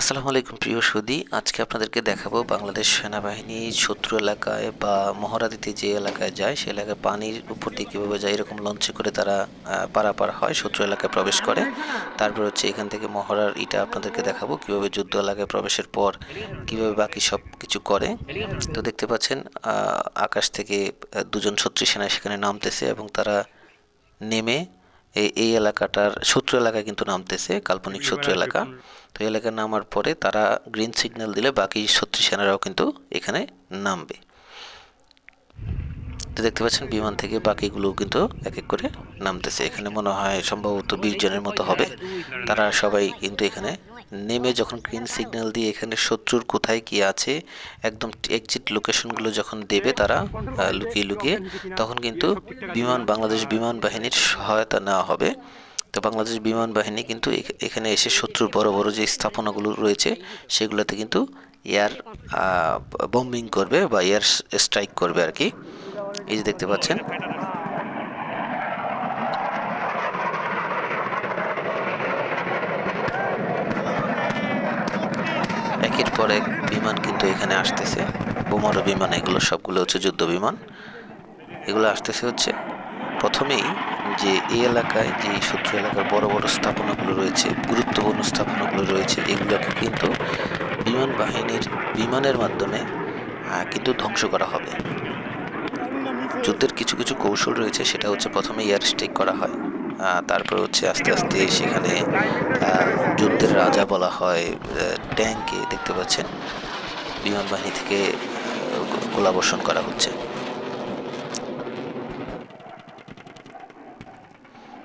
আসসালামু আলাইকুম প্রিয় সুদী। আজকে আপনাদেরকে দেখাবো বাংলাদেশ সেনাবাহিনী শত্রু এলাকায় বা মহড়া দিতে যে এলাকায় যায়, সে এলাকায় পানির উপর দিয়ে কীভাবে যায়, এরকম লঞ্চে করে তারা পারাপার হয়, শত্রু এলাকায় প্রবেশ করে। তারপর হচ্ছে এখান থেকে মহড়ার ইটা আপনাদেরকে দেখাবো, কীভাবে যুদ্ধ এলাকায় প্রবেশের পর কীভাবে বাকি সব কিছু করে। তো দেখতে পাচ্ছেন আকাশ থেকে দুজন ছত্রিশ সেনা সেখানে নামতেছে এবং তারা নেমে এই এই এলাকাটার সূত্র এলাকা কিন্তু নামতেছে কাল্পনিক সূত্র এলাকা। তো এলাকা নামার পরে তারা গ্রিন সিগন্যাল দিলে বাকি শত্রু সেনারাও কিন্তু এখানে নামবে। তো দেখতে পাচ্ছেন বিমান থেকে বাকিগুলো কিন্তু এক এক করে নামতেছে। এখানে মনে হয় সম্ভবত বিশ জনের মতো হবে। তারা সবাই কিন্তু এখানে নেমে যখন গ্রিন সিগন্যাল দিয়ে এখানে শত্রুর কোথায় কি আছে, একদম এক্সিট লোকেশনগুলো যখন দেবে তারা লুকিয়ে লুকিয়ে, তখন কিন্তু বিমান, বাংলাদেশ বিমান বাহিনীর সহায়তা নেওয়া হবে। তো বাংলাদেশ বিমান বাহিনী কিন্তু এখ- এখানে এসে শত্রুর বড় বড় যে স্থাপনাগুলো রয়েছে, সেগুলোতে কিন্তু এয়ার বম্বিং করবে বা এয়ার স্ট্রাইক করবে আর কি। এই যে দেখতে পাচ্ছেন। পর এক বিমান কিন্তু এখানে আসতেছে। বোমারো বিমান, এগুলো সবগুলো হচ্ছে যুদ্ধ বিমান। এগুলো আসতেছে হচ্ছে প্রথমেই যে এই এলাকায়, যে শত্রু এলাকার বড় বড় স্থাপনাগুলো রয়েছে, গুরুত্বপূর্ণ স্থাপনাগুলো রয়েছে, এগুলোকে কিন্তু বিমান বাহিনীর বিমানের মাধ্যমে কিন্তু ধ্বংস করা হবে। যুদ্ধের কিছু কিছু কৌশল রয়েছে, সেটা হচ্ছে প্রথমে এয়ার স্ট্রাইক করা হয়। তারপর হচ্ছে আস্তে আস্তে সেখানে যুদ্ধের রাজা বলা হয় ট্যাঙ্কে দেখতে পাচ্ছেন, বিমান বাহিনী থেকে গোলাবর্ষণ করা হচ্ছে।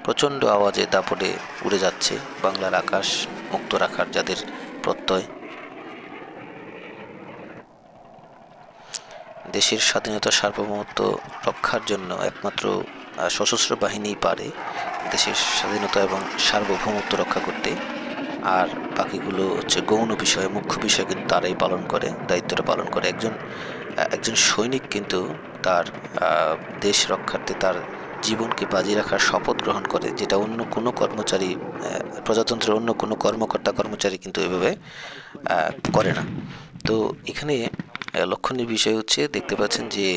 প্রচণ্ড আওয়াজে দাপটে উড়ে যাচ্ছে বাংলার আকাশ, মুক্ত রাখার যাদের প্রত্যয়। দেশের স্বাধীনতা সার্বভৌমত্ব রক্ষার জন্য একমাত্র সশস্ত্র বাহিনীই পারে দেশের স্বাধীনতা এবং সার্বভৌমত্ব রক্ষা করতে। আর বাকিগুলো হচ্ছে গৌণ বিষয়, মুখ্য বিষয় কিন্তু তারাই পালন করে, দায়িত্বটা পালন করে। একজন একজন সৈনিক কিন্তু তার দেশ রক্ষার্থে তার জীবনকে বাজি রাখার শপথ গ্রহণ করে, যেটা অন্য কোনো কর্মচারী প্রজাতন্ত্রের অন্য কোনো কর্মকর্তা কর্মচারী কিন্তু এভাবে করে না। তো এখানে লক্ষণীয় বিষয় হচ্ছে দেখতে পাচ্ছেন যে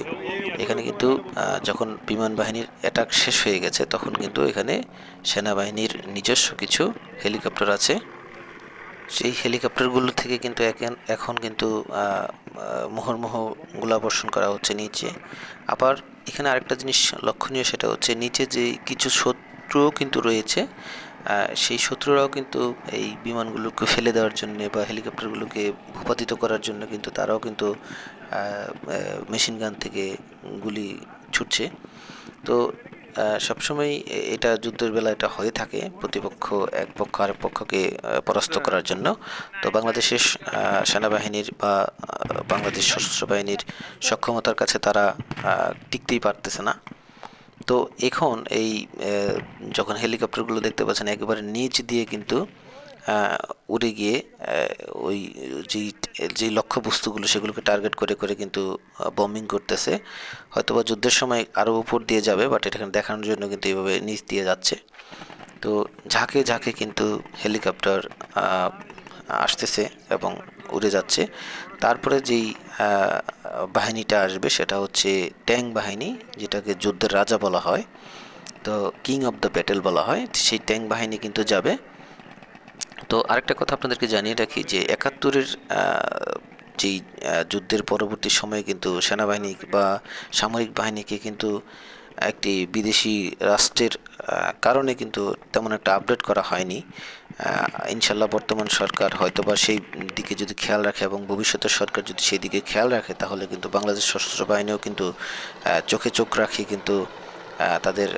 এখানে কিন্তু যখন বিমান বাহিনীর অ্যাটাক শেষ হয়ে গেছে, তখন কিন্তু এখানে সেনাবাহিনীর নিজস্ব কিছু হেলিকপ্টার আছে। সেই হেলিকপ্টারগুলো থেকে কিন্তু এখন কিন্তু মুহুর্মুহু গোলাবর্ষণ করা হচ্ছে নিচে। আবার এখানে আরেকটা জিনিস লক্ষণীয়, সেটা হচ্ছে নিচে যে কিছু শত্রুও কিন্তু রয়েছে সেই শত্রুরাও কিন্তু এই বিমানগুলোকে ফেলে দেওয়ার জন্য বা হেলিকপ্টারগুলোকে ভূপাতিত করার জন্য কিন্তু তারাও কিন্তু মেশিন গান থেকে গুলি ছুটছে। তো সবসময় এটা যুদ্ধের বেলা এটা হয়ে থাকে প্রতিপক্ষ এক পক্ষ আরেক পক্ষকে পরাস্ত করার জন্য। তো বাংলাদেশের সেনাবাহিনীর বা বাংলাদেশ সশস্ত্র বাহিনীর সক্ষমতার কাছে তারা টিকতেই পারতেছে না। তো এখন এই যখন হেলিকপ্টারগুলো দেখতে পাচ্ছেন, একেবারে নিচ দিয়ে কিন্তু উড়ে গিয়ে ওই যেই যে লক্ষ্যবস্তুগুলো সেগুলোকে টার্গেট করে করে কিন্তু বম্বিং করতেছে। হয়তোবা যুদ্ধের সময় আরও উপর দিয়ে যাবে বাট এটা দেখানোর জন্য কিন্তু এইভাবে নিচ দিয়ে যাচ্ছে। তো ঝাঁকে ঝাঁকে কিন্তু হেলিকপ্টার আসতেছে এবং উড়ে যাচ্ছে। তারপরে যেই বাহিনীটা আসবে সেটা হচ্ছে ট্যাঙ্ক বাহিনী, যেটাকে যুদ্ধের রাজা বলা হয়। তো কিং অফ দ্য ব্যাটেল বলা হয়। সেই ট্যাঙ্ক বাহিনী কিন্তু যাবে। তো আরেকটা কথা আপনাদেরকে জানিয়ে রাখি যে, একাত্তরের যেই যুদ্ধের পরবর্তী সময়ে কিন্তু সেনাবাহিনী বা সামরিক বাহিনীকে কিন্তু একটি বিদেশি রাষ্ট্রের কারণে কিন্তু তেমন একটা আপডেট করা হয়নি। ইনশাল্লাহ বর্তমান সরকার হয়তোবা সেই দিকে যদি খেয়াল রাখে এবং ভবিষ্যতের সরকার যদি সেই দিকে খেয়াল রাখে, তাহলে কিন্তু বাংলাদেশ সশস্ত্র বাহিনীও কিন্তু চোখে চোখ রাখি কিন্তু তাদের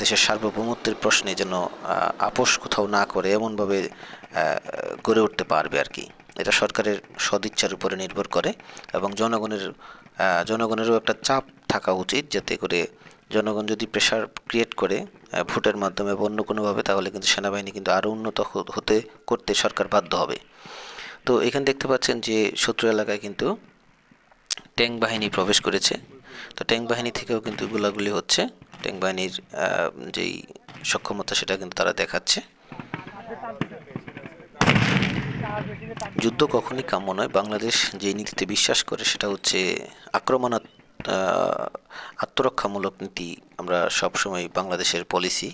দেশের সার্বভৌমত্বের প্রশ্নে যেন আপোষ কোথাও না করে এমনভাবে গড়ে উঠতে পারবে আর কি। এটা সরকারের সদিচ্ছার উপরে নির্ভর করে এবং জনগণের জনগণেরও একটা চাপ থাকা উচিত যাতে করে জনগণ যদি প্রেশার ক্রিয়েট করে ভোটের মাধ্যমে বা অন্য কোনোভাবে, তাহলে কিন্তু সেনাবাহিনী কিন্তু আরও উন্নত হতে করতে সরকার বাধ্য হবে। তো এখানে দেখতে পাচ্ছেন যে শত্রু এলাকায় কিন্তু ট্যাঙ্ক বাহিনী প্রবেশ করেছে। তো ট্যাঙ্ক বাহিনী থেকেও কিন্তু গোলাগুলি হচ্ছে। ট্যাঙ্ক বাহিনীর যেই সক্ষমতা, সেটা কিন্তু তারা দেখাচ্ছে। যুদ্ধ কখনই কাম্য নয়। বাংলাদেশ যে নীতিতে বিশ্বাস করে, সেটা হচ্ছে আক্রমণাত্মক আত্মরক্ষামূলক নীতি আমরা সবসময় বাংলাদেশের পলিসি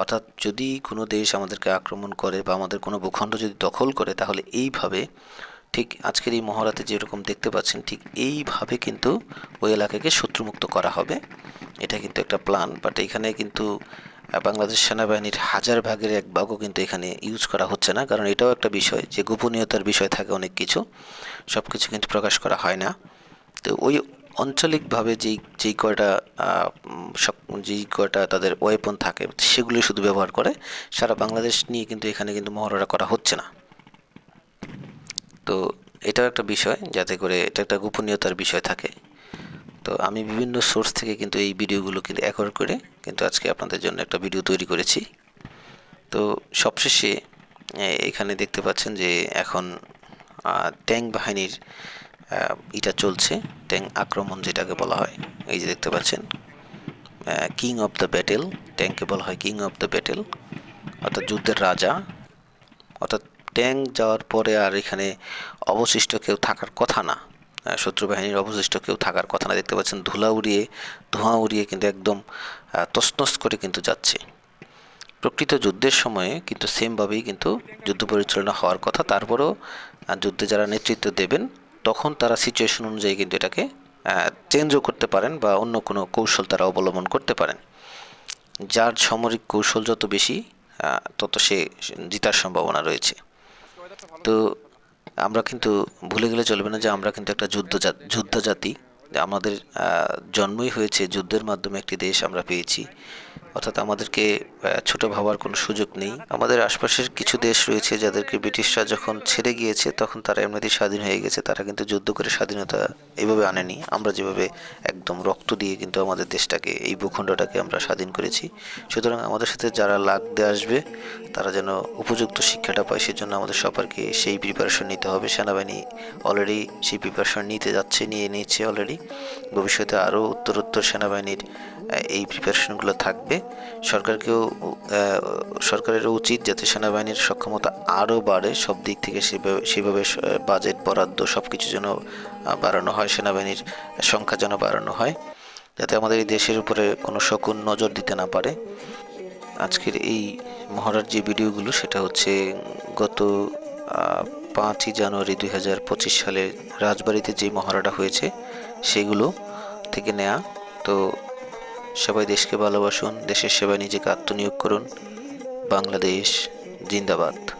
অর্থাৎ যদি কোনো দেশ আমাদেরকে আক্রমণ করে বা আমাদের কোনো ভূখণ্ড যদি দখল করে, তাহলে এইভাবে ঠিক আজকের এই মহড়াতে যেরকম দেখতে পাচ্ছেন, ঠিক এইভাবে কিন্তু ওই এলাকাকে শত্রুমুক্ত করা হবে। এটা কিন্তু একটা প্ল্যান বাট এখানে কিন্তু বাংলাদেশ সেনাবাহিনীর হাজার ভাগের এক ভাগও কিন্তু এখানে ইউজ করা হচ্ছে না, কারণ এটাও একটা বিষয় যে গোপনীয়তার বিষয় থাকে অনেক কিছু। সব কিছু কিন্তু প্রকাশ করা হয় না। তো ওই আঞ্চলিকভাবে যেই যেই কয়টা সব- যেই কয়টা তাদের ওয়েপন থাকে সেগুলো শুধু ব্যবহার করে। সারা বাংলাদেশ নিয়ে কিন্তু এখানে কিন্তু মহড়া করা হচ্ছে না। তো এটাও একটা বিষয়, যাতে করে এটা একটা গোপনীয়তার বিষয় থাকে। তো আমি বিভিন্ন সোর্স থেকে কিন্তু এই ভিডিওগুলো কিন্তু একর করে কিন্তু আজকে আপনাদের জন্য একটা ভিডিও তৈরি করেছি। তো সবশেষে এখানে দেখতে পাচ্ছেন যে এখন ট্যাঙ্ক বাহিনীর এটা চলছে ট্যাং আক্রমণ যেটাকে বলা হয়। এই যে দেখতে পাচ্ছেন কিং অফ দ্য ব্যাটেল ট্যাঙ্ককে বলা হয় কিং অফ দ্য ব্যাটেল অর্থাৎ যুদ্ধের রাজা। অর্থাৎ ট্যাঙ্ক যাওয়ার পরে আর এখানে অবশিষ্ট কেউ থাকার কথা না। শত্রু বাহিনীর অবশিষ্ট কেউ থাকার কথা না। দেখতে পাচ্ছেন, ধুলা উড়িয়ে, ধোঁয়া উড়িয়ে কিন্তু একদম তছনছ করে কিন্তু যাচ্ছে। প্রকৃত যুদ্ধের সময়ে কিন্তু সেমভাবেই কিন্তু যুদ্ধ পরিচালনা হওয়ার কথা। তারপরেও যুদ্ধে যারা নেতৃত্ব দেবেন তখন তারা সিচুয়েশন অনুযায়ী কিন্তু এটাকে চেঞ্জও করতে পারেন বা অন্য কোনো কৌশল তারা অবলম্বন করতে পারেন। যার সামরিক কৌশল যত বেশি তত সে জিতার সম্ভাবনা রয়েছে। তো আমরা কিন্তু ভুলে গেলে চলবে না যে আমরা কিন্তু একটা যুদ্ধ যুদ্ধ জাতি। আমাদের জন্মই হয়েছে, যুদ্ধের মাধ্যমে একটি দেশ আমরা পেয়েছি। অর্থাৎ আমাদেরকে ছোট ভাবার কোনো সুযোগ নেই। আমাদের আশপাশের কিছু দেশ রয়েছে যাদেরকে ব্রিটিশরা যখন ছেড়ে গিয়েছে, তখন তারা এমনিতেই স্বাধীন হয়ে গেছে। তারা কিন্তু যুদ্ধ করে স্বাধীনতা এইভাবে আনেনি। আমরা যেভাবে একদম রক্ত দিয়ে কিন্তু আমাদের দেশটাকে, এই ভূখণ্ডটাকে আমরা স্বাধীন করেছি। সুতরাং আমাদের সাথে যারা লাগতে আসবে, তারা যেন উপযুক্ত শিক্ষাটা পায়, সেজন্য আমাদের সবারকে সেই প্রিপারেশন নিতে হবে। সেনাবাহিনী অলরেডি সেই প্রিপারেশন নিতে যাচ্ছে, নিয়ে নিচ্ছে অলরেডি ভবিষ্যতে আরও উত্তরোত্তর সেনাবাহিনীর এই প্রিপারেশনগুলো থাকবে। সরকারকেও সরকারেরও উচিত যাতে সেনাবাহিনীর সক্ষমতা আরও বাড়ে, সব দিক থেকে সেভাবে বাজেট, বরাদ্দ সব কিছু যেন বাড়ানো হয়, সেনাবাহিনীর সংখ্যা যেন বাড়ানো হয়, যাতে আমাদের এই দেশের উপরে কোনো শকুন নজর দিতে না পারে। আজকের এই মহড়ার যে ভিডিওগুলো, সেটা হচ্ছে গত পাঁচই জানুয়ারি দুই হাজার পঁচিশ সালে রাজবাড়িতে যে মহড়াটা হয়েছে, সেগুলো থেকে নেয়া। তো সবাই দেশকে ভালোবাসুন দেশের সেবায় নিজেকে আত্মনিয়োগ করুন। বাংলাদেশ জিন্দাবাদ।